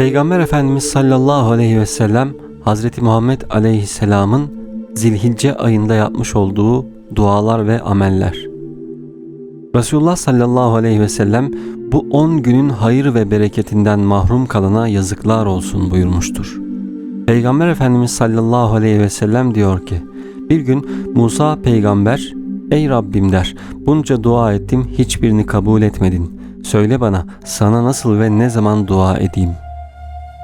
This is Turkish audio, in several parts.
Peygamber Efendimiz sallallahu aleyhi ve sellem Hazreti Muhammed aleyhisselamın zilhicce ayında yapmış olduğu dualar ve ameller. Resulullah sallallahu aleyhi ve sellem bu 10 günün hayır ve bereketinden mahrum kalana yazıklar olsun buyurmuştur. Peygamber Efendimiz sallallahu aleyhi ve sellem diyor ki, bir gün Musa peygamber, ey Rabbim der, bunca dua ettim hiçbirini kabul etmedin. Söyle bana sana nasıl ve ne zaman dua edeyim?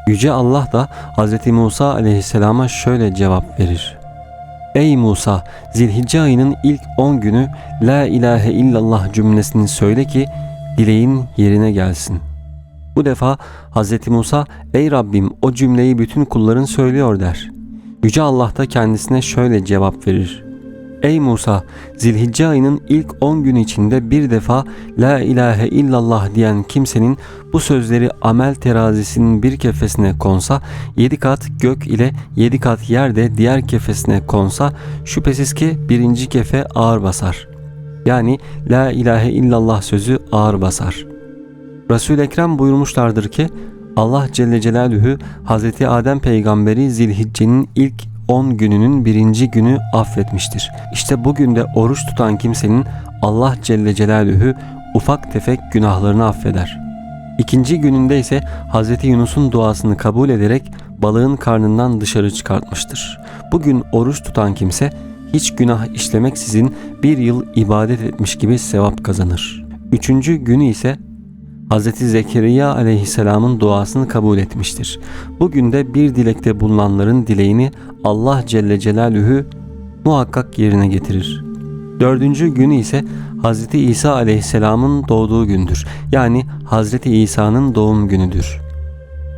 Yüce Allah da Hz. Musa aleyhisselama şöyle cevap verir. Ey Musa, Zilhicce ayının ilk 10 günü La ilahe illallah cümlesini söyle ki dileğin yerine gelsin. Bu defa Hz. Musa, ey Rabbim o cümleyi bütün kulların söylüyor der. Yüce Allah da kendisine şöyle cevap verir. Ey Musa, Zilhicce ayının ilk 10 günü içinde bir defa La ilahe illallah diyen kimsenin bu sözleri amel terazisinin bir kefesine konsa, yedi kat gök ile yedi kat yer de diğer kefesine konsa, şüphesiz ki birinci kefe ağır basar. Yani La ilahe illallah sözü ağır basar. Resul-i Ekrem buyurmuşlardır ki, Allah Celle Celaluhu Hazreti Adem peygamberi Zilhicce'nin ilk 10 gününün birinci günü affetmiştir. İşte bugün de oruç tutan kimsenin Allah Celle Celaluhu ufak tefek günahlarını affeder. İkinci gününde ise Hz. Yunus'un duasını kabul ederek balığın karnından dışarı çıkartmıştır. Bugün oruç tutan kimse hiç günah işlemeksizin bir yıl ibadet etmiş gibi sevap kazanır. Üçüncü günü ise Hz. Zekeriya aleyhisselamın duasını kabul etmiştir. Bugün de bir dilekte bulunanların dileğini Allah Celle Celaluhu muhakkak yerine getirir. Dördüncü günü ise Hz. İsa aleyhisselamın doğduğu gündür. Yani Hz. İsa'nın doğum günüdür.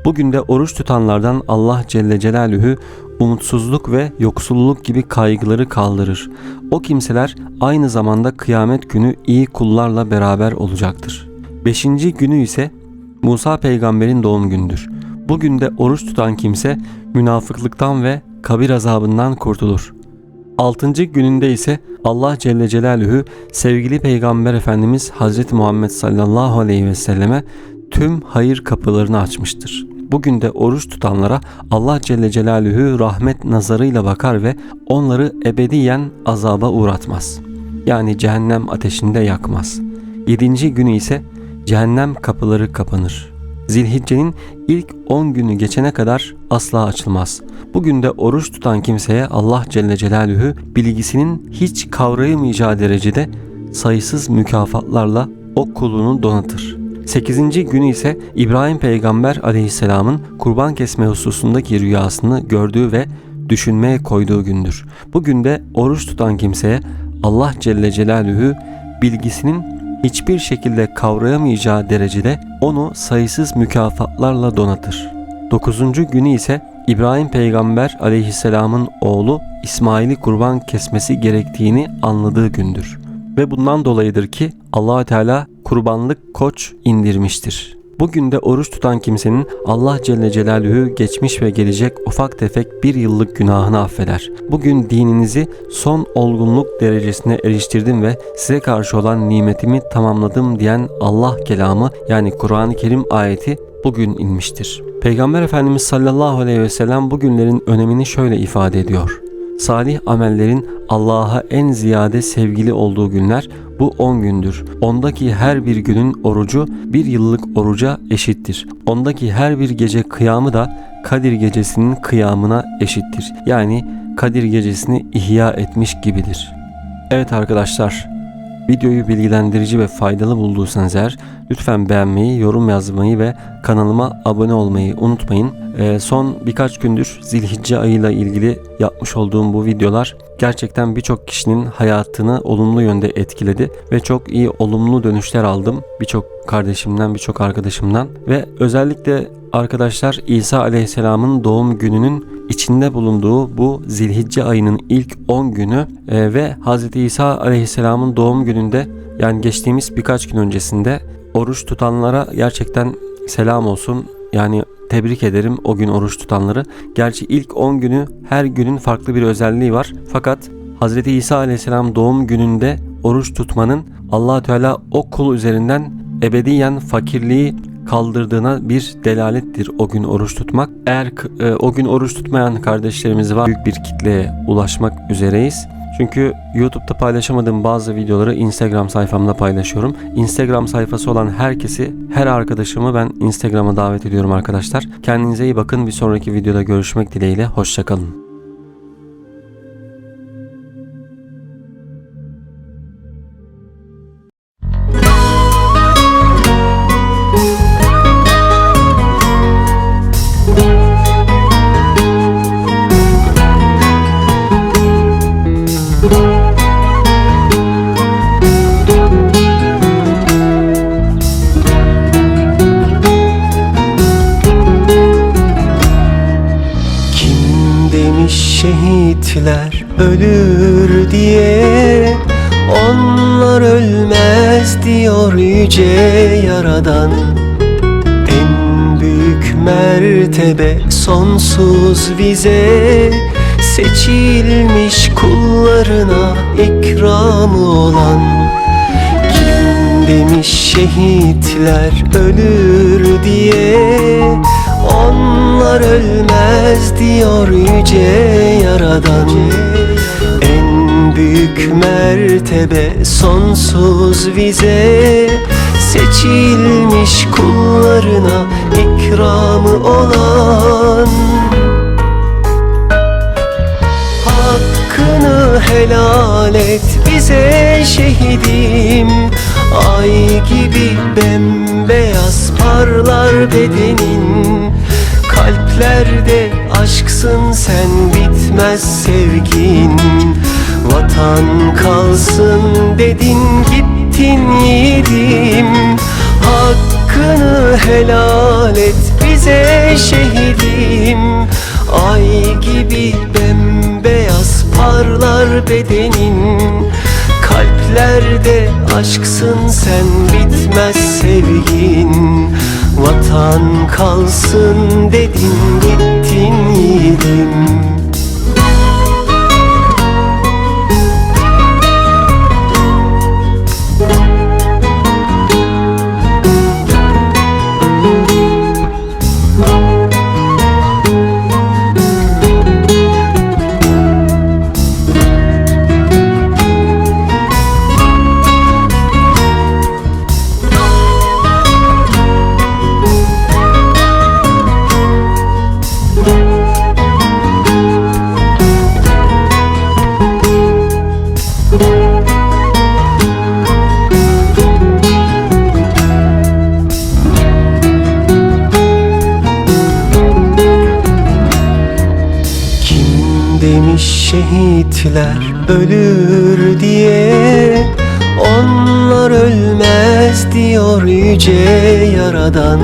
Bugün de oruç tutanlardan Allah Celle Celaluhu umutsuzluk ve yoksulluk gibi kaygıları kaldırır. O kimseler aynı zamanda kıyamet günü iyi kullarla beraber olacaktır. Beşinci günü ise Musa peygamberin doğum gündür. Bugün de oruç tutan kimse münafıklıktan ve kabir azabından kurtulur. Altıncı gününde ise Allah Celle Celaluhu sevgili Peygamber Efendimiz Hz. Muhammed sallallahu aleyhi ve selleme tüm hayır kapılarını açmıştır. Bugün de oruç tutanlara Allah Celle Celaluhu rahmet nazarıyla bakar ve onları ebediyen azaba uğratmaz. Yani cehennem ateşinde yakmaz. Yedinci günü ise cehennem kapıları kapanır. Zilhicce'nin ilk 10 günü geçene kadar asla açılmaz. Bugün de oruç tutan kimseye Allah Celle Celaluhu bilgisinin hiç kavrayamayacağı derecede sayısız mükafatlarla o kulunu donatır. 8. günü ise İbrahim peygamber aleyhisselamın kurban kesme hususundaki rüyasını gördüğü ve düşünmeye koyduğu gündür. Bugün de oruç tutan kimseye Allah Celle Celaluhu bilgisinin hiçbir şekilde kavrayamayacağı derecede onu sayısız mükafatlarla donatır. 9. günü ise İbrahim peygamber aleyhisselamın oğlu İsmail'i kurban kesmesi gerektiğini anladığı gündür. Ve bundan dolayıdır ki allah Teala kurbanlık koç indirmiştir. Bugün de oruç tutan kimsenin Allah Celle Celaluhu geçmiş ve gelecek ufak tefek bir yıllık günahını affeder. Bugün dininizi son olgunluk derecesine eriştirdim ve size karşı olan nimetimi tamamladım diyen Allah kelamı yani Kur'an-ı Kerim ayeti bugün inmiştir. Peygamber Efendimiz sallallahu aleyhi ve sellem bu günlerin önemini şöyle ifade ediyor. Salih amellerin Allah'a en ziyade sevgili olduğu günler bu 10 gündür. Ondaki her bir günün orucu bir yıllık oruca eşittir. Ondaki her bir gece kıyamı da Kadir gecesinin kıyamına eşittir. Yani Kadir gecesini ihya etmiş gibidir. Evet arkadaşlar, videoyu bilgilendirici ve faydalı bulduysanız eğer lütfen beğenmeyi, yorum yazmayı ve kanalıma abone olmayı unutmayın. Ee, son birkaç gündür Zilhicce ayıyla ilgili yapmış olduğum bu videolar gerçekten birçok kişinin hayatını olumlu yönde etkiledi ve çok iyi olumlu dönüşler aldım birçok kardeşimden, birçok arkadaşımdan ve özellikle arkadaşlar İsa Aleyhisselam'ın doğum gününün içinde bulunduğu bu Zilhicce ayının ilk 10 günü e, ve Hz. İsa Aleyhisselam'ın doğum gününde yani geçtiğimiz birkaç gün öncesinde oruç tutanlara gerçekten selam olsun. Yani tebrik ederim o gün oruç tutanları. Gerçi ilk 10 günü her günün farklı bir özelliği var. Fakat Hz. İsa Aleyhisselam doğum gününde oruç tutmanın allah Teala o kul üzerinden ebediyen fakirliği kaldırdığına bir delalettir o gün oruç tutmak. Eğer e, o gün oruç tutmayan kardeşlerimiz var büyük bir kitleye ulaşmak üzereyiz. Çünkü YouTube'da paylaşamadığım bazı videoları Instagram sayfamda paylaşıyorum. Instagram sayfası olan herkesi, her arkadaşımı ben Instagram'a davet ediyorum arkadaşlar. Kendinize iyi bakın. Bir sonraki videoda görüşmek dileğiyle. Hoşçakalın. Şehitler ölür diye Onlar ölmez diyor yüce yaradan. En büyük mertebe sonsuz vize Seçilmiş kullarına ikramı olan. Kim demiş şehitler ölür diye Onlar ölmez diyor yüce yaradan En büyük mertebe sonsuz vize Seçilmiş kullarına ikramı olan Hakkını helal et bize şehidim. Ay gibi bembeyaz parlar bedenin. Kalplerde aşksın sen bitmez sevgin. Vatan kalsın dedin gittin yiğidim. Hakkını helal et bize şehidim. Ay gibi bembeyaz parlar bedenin. Kalplerde aşksın sen bitmez sevgin Vatan kalsın dedin gittin yiğidim şehitler ölür diye. Onlar ölmez diyor yüce yaradan.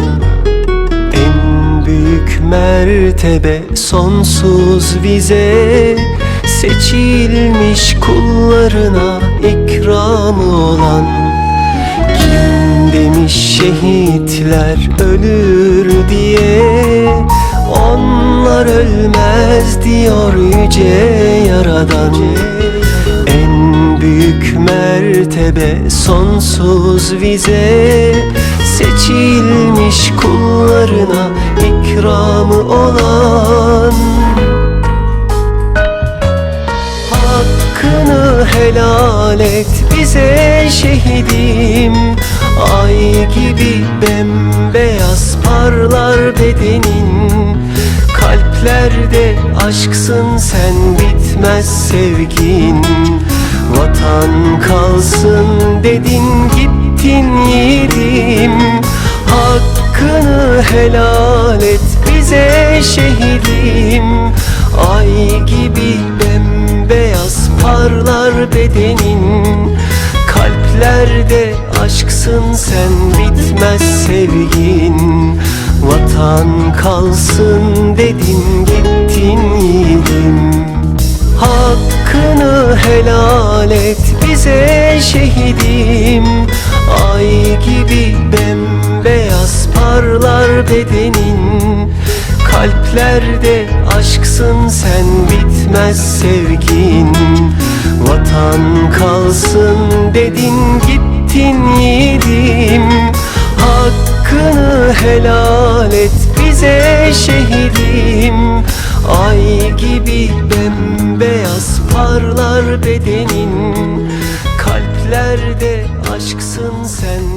En büyük mertebe sonsuz vize. Seçilmiş kullarına ikramı olan. Kim demiş şehitler ölür diye Onlar ölmez diyor yüce yaradan. En büyük mertebe sonsuz vize. Seçilmiş kullarına ikramı olan. Hakkını helal et bize şehidim. Ay gibi bembeyaz parlar bedenin Kalplerde aşksın sen bitmez sevgin. Vatan kalsın dedin gittin yiğidim Hakkını helal et bize şehidim. Ay gibi bembeyaz parlar bedenin. Kalplerde aşksın sen bitmez sevgin. Vatan kalsın dedin helal et bize şehidim. Ay gibi bembeyaz parlar bedenin. Kalplerde aşksın sen bitmez sevgin. Vatan kalsın dedin gittin yiğidim. Hakkını helal et bize şehidim. Ay gibi bembeyaz parlar bedenin. Kalplerde aşksın sen